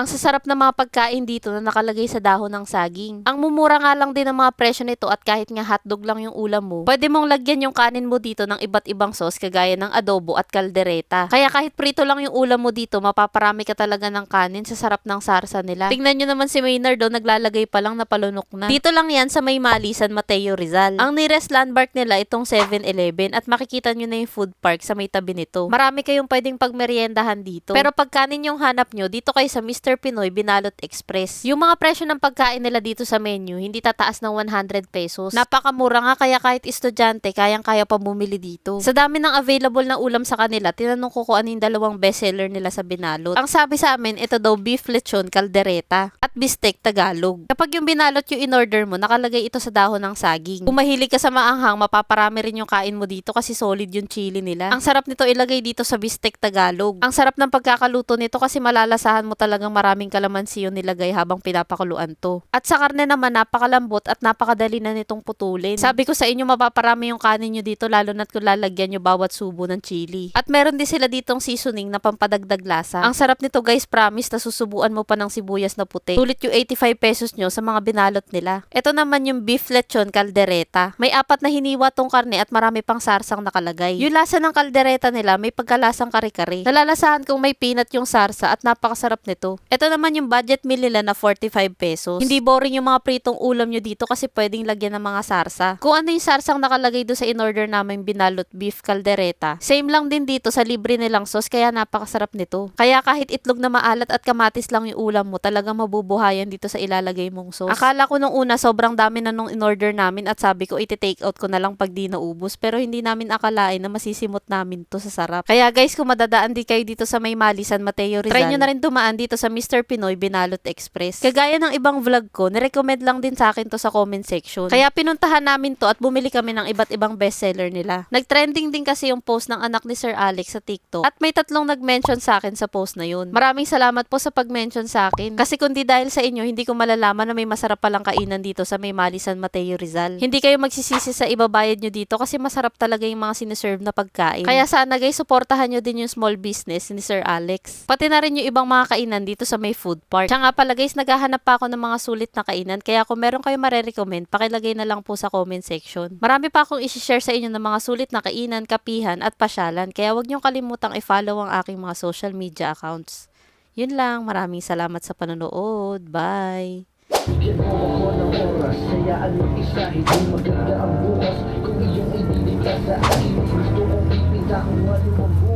Ang sasarap na mga pagkain dito na nakalagay sa dahon ng saging. Ang mumura nga lang din ng mga presyo nito at kahit nga hotdog lang yung ulam mo, pwede mong lagyan yung kanin mo dito ng iba't ibang sauce kagaya ng adobo at kaldereta. Kaya kahit prito lang yung ulam mo dito, mapaparami ka talaga ng kanin sa sarap ng sarsa nila. Tingnan nyo naman si Maynard do, naglalagay pa lang na palunok na. Dito lang yan sa may Malisan, Mateo Rizal. Ang nearest landmark nila itong 7-Eleven at makikita nyo na yung food park sa may tabi nito. Marami kayong pwedeng pagmeriendahan dito. Pero pag kanin yung hanap nyo, dito kayo sa Mr. Pinoy Binalot Express. Yung mga presyo ng pagkain nila dito sa menu, hindi tataas ng 100 pesos. Napakamura nga kaya kahit estudyante, kayang-kaya pa bumili dito. Sa dami ng available na ulam sa kanila, tinanong ko kung ano yung dalawang bestseller nila sa Binalot. Ang sabi sa amin, ito daw beef lechon caldereta at bistek Tagalog. Kapag yung binalot yung in-order mo, nakalagay ito sa dahon ng saging. Kung mahilig ka sa maanghang, mapaparami rin yung kain mo dito kasi solid yung chili nila. Ang sarap nito ilagay dito sa bistek Tagalog. Ang sarap ng pagkakaluto nito kasi malalasahan mo talagang maraming kalamansi yung nilagay habang pinapakuluan to. At sa karne naman, napakalambot at napakadali na nitong putulin. Sabi ko sa inyo, mapaparami yung kanin nyo dito lalo na't kung lalagyan nyo bawat subo ng chili. At meron din sila ditong seasoning na pampadagdag lasa. Ang sarap nito guys, promise na susubuan mo pa ng sibuyas na puti. Sulit yung 85 pesos nyo sa mga binalot nila. Ito naman yung beef lechon caldereta. May apat na hiniwa tong karne at marami pang sarsang nakalagay. Yung lasa ng caldereta nila may pagkalasang kare-kare. Nalalasahan kung may peanut yung sarsa at napakasarap nito. Ito naman yung budget meal nila na 45 pesos. Hindi boring yung mga pritong ulam nyo dito kasi pwedeng lagyan ng mga sarsa. Kung ano yung sarsang nakalagay do sa in-order namin binalot beef caldereta, same lang din dito sa libre nilang sauce kaya napakasarap nito. Kaya kahit itlog na maalat at kamatis lang yung ulam mo, talagang mabubuhayan dito sa ilalagay mong sauce. Akala ko nung una sobrang dami na nung in-order namin at sabi ko iti-take out ko na lang pag di naubos pero hindi namin akalain na masisimot namin to sa sarap. Kaya guys, kung madadaan di kayo dito sa may Mali, San Mateo Rizal, try nyo na rin dumaan dito sa Mr. Pinoy Binalot Express. Kagaya ng ibang vlog ko, nirecommend lang din sa akin to sa comment section. Kaya pinuntahan namin to at bumili kami ng iba't ibang bestseller nila. Nag-trending din kasi yung post ng anak ni Sir Alex sa TikTok at may tatlong nag-mention sa akin sa post na yun. Maraming salamat po sa pag-mention sa akin. Kasi kundi dahil sa inyo, hindi ko malalaman na may masarap palang kainan dito sa may Mali San Mateo Rizal. Hindi kayo magsisisi sa ibabayad nyo dito kasi masarap talaga yung mga siniserve na pagkain. Kaya sana guys, suportahan nyo din yung small business ni Sir Alex. Pati na rin yung ibang mga kainan dito sa may food park. Siya nga pala guys, naghahanap pa ako ng mga sulit na kainan. Kaya kung meron kayo marerecommend, pakilagay na lang po sa comment section. Marami pa akong isi-share sa inyo ng mga sulit na kainan, kapihan at pasyalan. Kaya huwag nyo kalimutang i-follow ang aking mga social media accounts. Yun lang, maraming salamat sa panonood. Bye! Ang bukas Kung iyong iniligtas sa akin Gusto kong ipinta kung ano ang